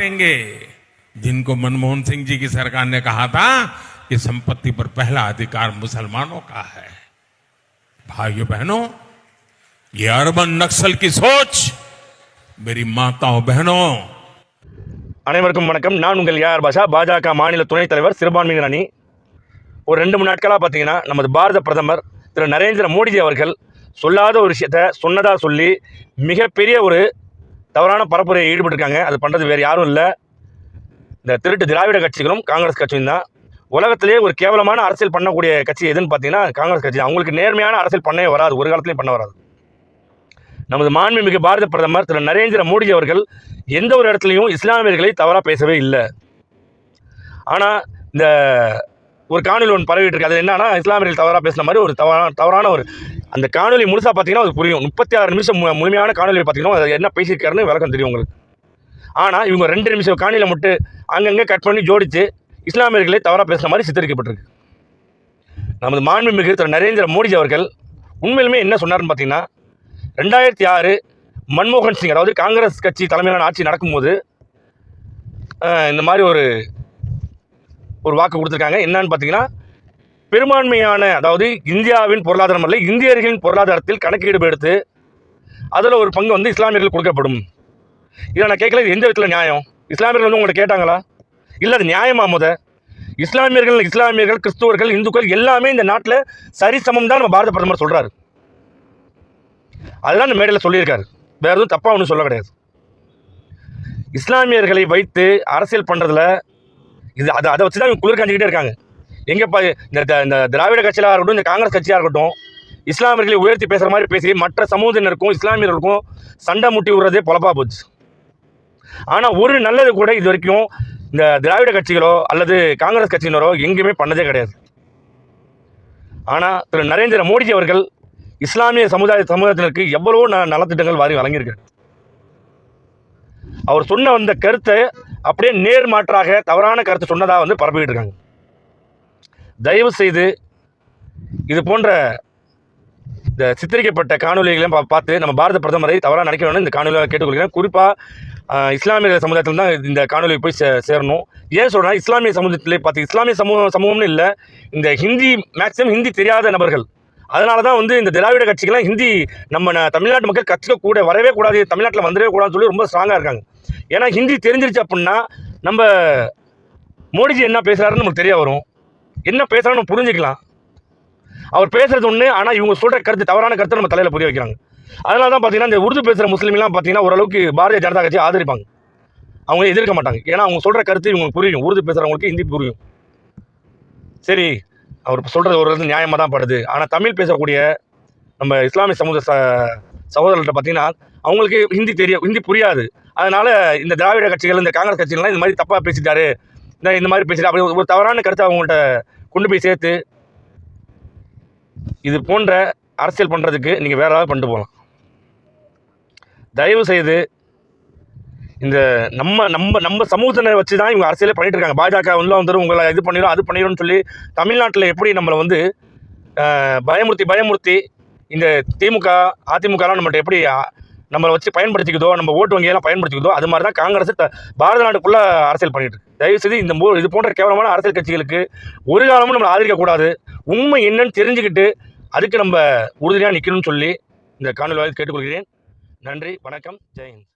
बांटेंगे जिनको मनमोहन सिंह जी की सरकार ने कहा था कि संपत्ति पर पहला अधिकार मुसलमानों का है भाइयों बहनों ये अरबन नक्सल की सोच मेरी माताओं बहनों அனைவருக்கும் வணக்கம் நான் உங்கள் யார் பாஷா பாஜக மாநில துணைத் தலைவர் சிறுபான்மையினர் அணி ஒரு ரெண்டு மூணு நாட்களாக பார்த்தீங்கன்னா நமது பாரத பிரதமர் திரு நரேந்திர மோடிஜி அவர்கள் சொல்லாத ஒரு விஷயத்த சொன்னதாக சொல்லி மிகப்பெரிய ஒரு தவறான பரப்புரையை ஈடுபட்டிருக்காங்க. அது பண்ணுறது வேறு யாரும் இல்லை. இந்த திருட்டு திராவிட கட்சிகளும் காங்கிரஸ் கட்சியும் தான். உலகத்திலேயே ஒரு கேவலமான அரசியல் பண்ணக்கூடிய கட்சி எதுன்னு பார்த்தீங்கன்னா காங்கிரஸ் கட்சி அவங்களுக்கு நேர்மையான அரசியல் பண்ணவே வராது. ஒரு காலத்துலையும் பண்ண வராது. நமது மாண்புமிகு பாரத பிரதமர் திரு. நரேந்திர மோடி அவர்கள் எந்த ஒரு இடத்துலையும் இஸ்லாமியர்களை தவறாக பேசவே இல்லை. ஆனால் இந்த ஒரு காணொலி ஒன்று பரவிட்டு இருக்கு. அது என்னன்னா இஸ்லாமியர்கள் தவறாக பேசுன மாதிரி ஒரு தவறான தவறான ஒரு அந்த காணொலி முழுசாக பார்த்தீங்கன்னா அது புரியும். முப்பத்தி ஆறு நிமிஷம் முழுமையான காணொலி பார்த்தீங்கன்னா அது என்ன பேசியிருக்காருன்னு விளக்கம் தெரியும் உங்களுக்கு. ஆனால் இவங்க ரெண்டு நிமிஷம் காணியில் மட்டும் அங்கங்கே கட் பண்ணி ஜோடித்து இஸ்லாமியர்களை தவறாக பேசுகிற மாதிரி சித்தரிக்கப்பட்டிருக்கு. நமது மாண்புமிகு திரு நரேந்திர மோடிஜி அவர்கள் உண்மையிலுமே என்ன சொன்னார்னு பார்த்தீங்கன்னா ரெண்டாயிரத்தி ஆறு மன்மோகன் சிங் அதாவது காங்கிரஸ் கட்சி தலைமையிலான ஆட்சி நடக்கும்போது இந்த மாதிரி ஒரு ஒரு வாக்கு கொடுத்துருக்காங்க. என்னன்னு பார்த்தீங்கன்னா பெரும்பான்மையான அதாவது இந்தியாவின் பொருளாதாரம் அல்ல இந்தியர்களின் பொருளாதாரத்தில் கணக்கீடு எடுத்து அதில் ஒரு பங்கு வந்து இஸ்லாமியர்கள் கொடுக்கப்படும். இதை நான் கேட்கல இது எந்த விதத்தில் நியாயம்? இஸ்லாமியர்கள் வந்து உங்கள்கிட்ட கேட்டாங்களா? இல்லை அது நியாயமா முத? இஸ்லாமியர்கள் இஸ்லாமியர்கள் கிறிஸ்துவர்கள் இந்துக்கள் எல்லாமே இந்த நாட்டில் சரிசமம் தான் நம்ம பாரத பிரதமர் சொல்கிறாரு அதுதான் இந்த மேடையில் சொல்லியிருக்காரு. வேறு எதுவும் தப்பாக ஒன்றும் சொல்ல கிடையாது. இஸ்லாமியர்களை வைத்து அரசியல் பண்ணுறதுல இது அதை அதை வச்சு தான் குளிர் காஞ்சிக்கிட்டே இருக்காங்க. எங்கேப்பா இந்த த- இந்த திராவிட கட்சியாக இருக்கட்டும் இந்த காங்கிரஸ் கட்சியாக இருக்கட்டும் இஸ்லாமியர்களை உயர்த்தி பேசுகிற மாதிரி பேசி மற்ற சமூகத்தினருக்கும் இஸ்லாமியர்களுக்கும் சண்டை முட்டி விடுறதே பொழப்பா போச்சு. ஆனால் ஒரு நல்லது கூட இது வரைக்கும் இந்த திராவிட கட்சிகளோ அல்லது காங்கிரஸ் கட்சியினரோ எங்கேயுமே பண்ணதே கிடையாது. ஆனால் திரு நரேந்திர மோடிஜி அவர்கள் இஸ்லாமிய சமுதாய சமூகத்தினருக்கு எவ்வளவோ ந நலத்திட்டங்கள் வாரி வழங்கியிருக்காரு. அவர் சொன்ன அந்த கருத்தை அப்படியே நேர்மாற்றாக தவறான கருத்தை சொன்னதாக வந்து பரப்பிக்கிட்டு இருக்காங்க. தயவு செய்து இது போன்ற இந்த சித்தரிக்கப்பட்ட காணொலிகளையும் பா- பார்த்து நம்ம பாரத பிரதமரை தவறாக நினைக்கணும்னு இந்த காணொலியாக கேட்டுக்கொள்கிறேன். குறிப்பாக இஸ்லாமிய சமுதாயத்தில் தான் இந்த காணொலி போய் சே சேரணும். ஏன் சொல்கிறேன் இஸ்லாமிய சமூகத்திலே பார்த்து இஸ்லாமிய சமூகம் சமூகம்னு இல்லை இந்த ஹிந்தி மேக்ஸிமம் ஹிந்தி தெரியாத நபர்கள். அதனால தான் வந்து இந்த திராவிட கட்சிகள்லாம் ஹிந்தி நம்ம தமிழ்நாட்டு மக்கள் கற்றுக்க கூட வரவே கூடாது தமிழ்நாட்டில் வந்துடவே கூடாதுன்னு சொல்லி ரொம்ப ஸ்ட்ராங்காக இருக்காங்க. ஏன்னா ஹிந்தி தெரிஞ்சிருச்சு அப்படின்னா நம்ம மோடிஜி என்ன பேசுகிறாருன்னு நமக்கு தெரிய வரும். என்ன பேசுகிறான்னு புரிஞ்சுக்கலாம். அவர் பேசுகிறது ஒன்று ஆனால் இவங்க சொல்கிற கருத்து தவறான கருத்தை நம்ம தலையில் புரிய வைக்கிறாங்க. அதனால தான் பார்த்தீங்கன்னா இந்த உருது பேசுகிற முஸ்லீம்லாம் பார்த்தீங்கன்னா ஓரளவுக்கு பாரதிய ஜனதா கட்சி ஆதரிப்பாங்க. அவங்க எதிர்க்க மாட்டாங்க. ஏன்னா அவங்க சொல்கிற கருத்து இவங்களுக்கு புரியும். உருது பேசுகிறவங்களுக்கு ஹிந்தி புரியும். சரி அவர் சொல்கிறது ஒரு நியாயமாக தான் படுது. ஆனால் தமிழ் பேசக்கூடிய நம்ம இஸ்லாமிய சமூக ச சகோதரர்கிட்ட பார்த்தீங்கன்னா அவங்களுக்கு ஹிந்தி தெரிய ஹிந்தி புரியாது. அதனால் இந்த திராவிட கட்சிகள் இந்த காங்கிரஸ் கட்சிகள்லாம் இந்த மாதிரி தப்பாக பேசிட்டாரு. இந்த இந்த மாதிரி பேசிட்டு அப்படி ஒரு தவறான கருத்தை அவங்கள்ட்ட கொண்டு போய் சேர்த்து இது போன்ற அரசியல் பண்ணுறதுக்கு நீங்கள் வேற ஏதாவது பண்ணிட்டு போகலாம். தயவு செய்து இந்த நம்ம நம்ம நம்ம சமூகத்தினரை வச்சு தான் இவங்க அரசியலே பண்ணிட்டு இருக்காங்க. பாஜக உள்ள வந்துடும் உங்களை இது பண்ணிடும் அது பண்ணிடும்னு சொல்லி தமிழ்நாட்டில் எப்படி நம்மளை வந்து பயமுறுத்தி பயமுறுத்தி இந்த திமுக அதிமுகலாம் நம்மள்ட்ட எப்படி நம்மளை வச்சு பயன்படுத்திக்குதோ நம்ம ஓட்டு வங்கியெல்லாம் பயன்படுத்திக்குதோ அது மாதிரி தான் காங்கிரஸ் பாரத நாட்டுக்குள்ளே அரசியல் பண்ணிட்டு தயவு செய்து இந்த மூ- இது போன்ற கேவலமான அரசியல் கட்சிகளுக்கு ஒரு காலமும் நம்மளை ஆதரிக்கக்கூடாது உண்மை என்னன்னு தெரிஞ்சுக்கிட்டு அதுக்கு நம்ம உறுதியாக நிற்கணும்னு சொல்லி இந்த காணொலி வாயில் கேட்டுக்கொள்கிறேன். நன்றி வணக்கம் ஜெயஹிந்த்